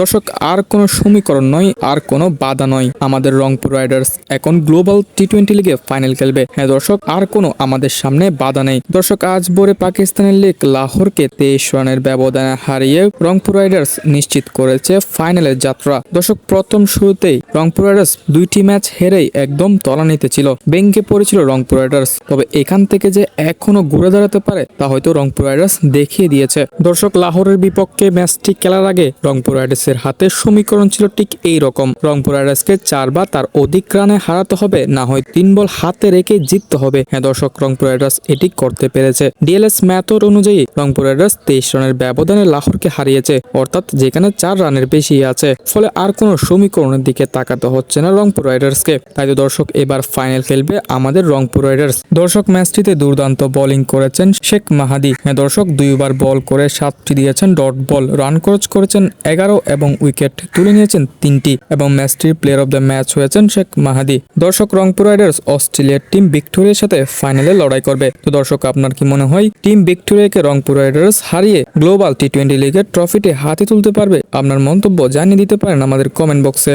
দর্শক, আর কোনো সমীকরণ নয়, আর কোনো বাধা নয়। আমাদের রংপুর রাইডার্স এখন গ্লোবাল টি টোয়েন্টি লিগে ফাইনাল খেলবে। হ্যাঁ দর্শক, আর কোনো আমাদের সামনে বাধা নেই। দর্শক, আজ ভোরে পাকিস্তানের লিগ লাহোরকে তেইশ রানের ব্যবধানে হারিয়ে রংপুর রাইডার্স নিশ্চিত করেছে ফাইনালের যাত্রা। দর্শক, প্রথম শুরুতেই রংপুর রাইডার্স দুইটি ম্যাচ হেরেই একদম তলানিতে ছিল বেঙ্গে পড়েছিল রংপুর রাইডার্স। তবে এখান থেকে যে এখনও ঘুরে দাঁড়াতে পারে, তা হয়তো রংপুর রাইডার্স দেখিয়ে দিয়েছে। দর্শক, লাহোরের বিপক্ষে ম্যাচটি খেলার আগে রংপুর রাইডার্সের হাতে সমীকরণ ছিল ঠিক এই রকম। রংপুর রাইডার্সকে চার বা তার অধিক রানে হারাতে হবে, না হয় তিন বল হাতে রেখে জিততে হবে। হ্যাঁ দর্শক, রংপুর রাইডার্স এটি করতে পেরেছে। ডিএলএস ম্যাথড অনুযায়ী রংপুর রাইডার্স তেইশ রানের ব্যবধানে লাহোরকে হারিয়েছে, অর্থাৎ যেখানে চার রানের বেশি আছে। ফলে আর কোনো সমীকরণের দিকে তাকাতে হচ্ছে না রংপুর রাইডার্সকে তাই তো দর্শক, এবার ফাইনাল খেলবে আমাদের রংপুর রাইডার্স দর্শক, ম্যাচটিতে দুর্দান্ত বোলিং করেছেন শেখ মাহাদি। হ্যাঁ দর্শক, দুইবার বল করে সাতটি দিয়েছেন, ডট বল রান খরচ করেছেন এগারো এবং উইকেট তুলে নিয়েছেন তিনটি এবং ম্যাচটির প্লেয়ার অব দ্য ম্যাচ হয়েছেন শেখ মাহাদি। দর্শক রংপুর রাইডার্স অস্ট্রেলিয়ার টিম ভিক্টোরিয়ার সাথে ফাইনালে লড়াই করবে। তো দর্শক, আপনার কি মনে হয় টিম ভিক্টোরিয়াকে রংপুর রাইডার্স হারিয়ে গ্লোবাল টি টোয়েন্টি লিগের ট্রফিটি হাতে তুলতে পারবে? আপনার মন্তব্য জানিয়ে দিতে পারেন আমাদের কমেন্ট বক্সে